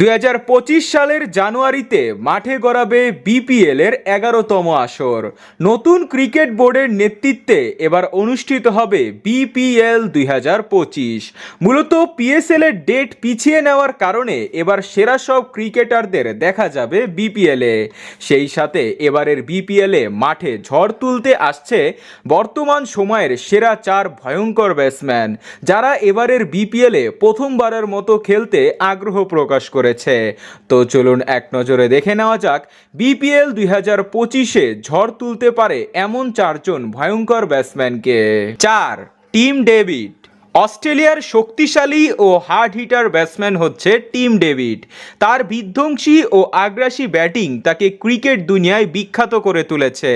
দুই হাজার পঁচিশ সালের জানুয়ারিতে মাঠে গড়াবে বিপিএল এর এগারোতম আসর। নতুন ক্রিকেট বোর্ডের নেতৃত্বে এবার অনুষ্ঠিত হবে বিপিএল দুই হাজার পঁচিশ। মূলত পিএসএল এর ডেট পিছিয়ে নেওয়ার কারণে এবার সেরা সব ক্রিকেটারদের দেখা যাবে বিপিএল সেই সাথে এবারের বিপিএল মাঠে ঝড় তুলতে আসছে বর্তমান সময়ের সেরা চার ভয়ঙ্কর ব্যাটসম্যান, যারা এবারের বিপিএল প্রথমবারের মতো খেলতে আগ্রহ প্রকাশ করেছে। তো চলুন এক নজরে দেখে নেওয়া যাক, বিপিএল দুই হাজার পঁচিশে ঝড় তুলতে পারে এমন চারজন ভয়ঙ্কর ব্যাটসম্যানকে চার, টিম ডেভিড। অস্ট্রেলিয়ার শক্তিশালী ও হার্ড হিটার ব্যাটসম্যান হচ্ছে টিম ডেভিড। তার বিধ্বংসী ও আগ্রাসী ব্যাটিং তাকে ক্রিকেট দুনিয়ায় বিখ্যাত করে তুলেছে।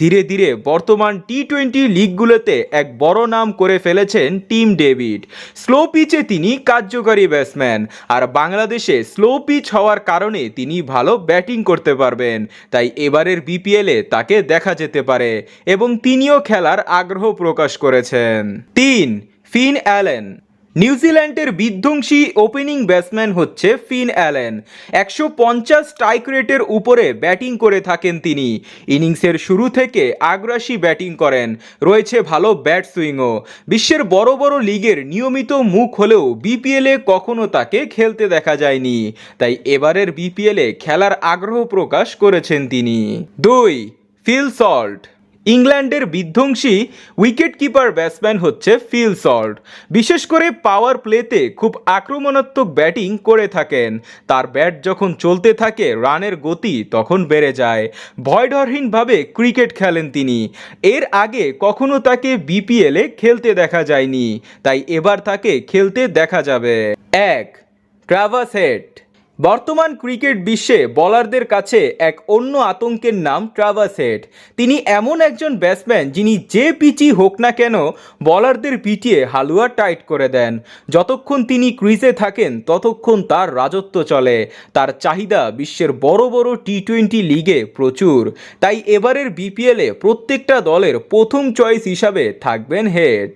ধীরে ধীরে বর্তমান টি টোয়েন্টি লিগগুলোতে এক বড় নাম করে ফেলেছেন টিম ডেভিড। স্লো পিচে তিনি কার্যকারী ব্যাটসম্যান, আর বাংলাদেশে স্লো পিচ হওয়ার কারণে তিনি ভালো ব্যাটিং করতে পারবেন। তাই এবারের বিপিএলে তাকে দেখা যেতে পারে, এবং তিনিও খেলার আগ্রহ প্রকাশ করেছেন। তিন ফিন অ্যালেন। নিউজিল্যান্ডের বিধ্বংসী ওপেনিং ব্যাটসম্যান হচ্ছে ফিন অ্যালেন। একশো পঞ্চাশ স্ট্রাইক রেটের উপরে ব্যাটিং করে থাকেন তিনি। ইনিংসের শুরু থেকে আগ্রাসী ব্যাটিং করেন। রয়েছে ভালো ব্যাট সুইংও। বিশ্বের বড় বড় লিগের নিয়মিত মুখ হলেও বিপিএলে কখনো তাকে খেলতে দেখা যায়নি। তাই এবারের বিপিএলে খেলার আগ্রহ প্রকাশ করেছেন তিনি। দুই, ফিল সল্ট। ইংল্যান্ডের বিধ্বংসী উইকেট কিপার ব্যাটসম্যান হচ্ছে ফিল সল্ট। বিশেষ করে পাওয়ার প্লেতে খুব আক্রমণাত্মক ব্যাটিং করে থাকেন। তার ব্যাট যখন চলতে থাকে, রানের গতি তখন বেড়ে যায়। ভয়ডরহীনভাবে ক্রিকেট খেলেন তিনি। এর আগে কখনো তাকে বিপিএলে খেলতে দেখা যায়নি। তাই এবার তাকে খেলতে দেখা যাবে। এক, ট্রাভাস হেড। বর্তমান ক্রিকেট বিশ্বে বলারদের কাছে এক অন্য আতঙ্কের নাম ট্রাভাস হেড। তিনি এমন একজন ব্যাটসম্যান যিনি যে পিচই হোক না কেন বলারদের পিটিয়ে হালুয়া টাইট করে দেন। যতক্ষণ তিনি ক্রিজে থাকেন, ততক্ষণ তার রাজত্ব চলে। তার চাহিদা বিশ্বের বড় বড় টি টোয়েন্টি লিগে প্রচুর। তাই এবারের বিপিএলে প্রত্যেকটা দলের প্রথম চয়েস হিসাবে থাকবেন হেড।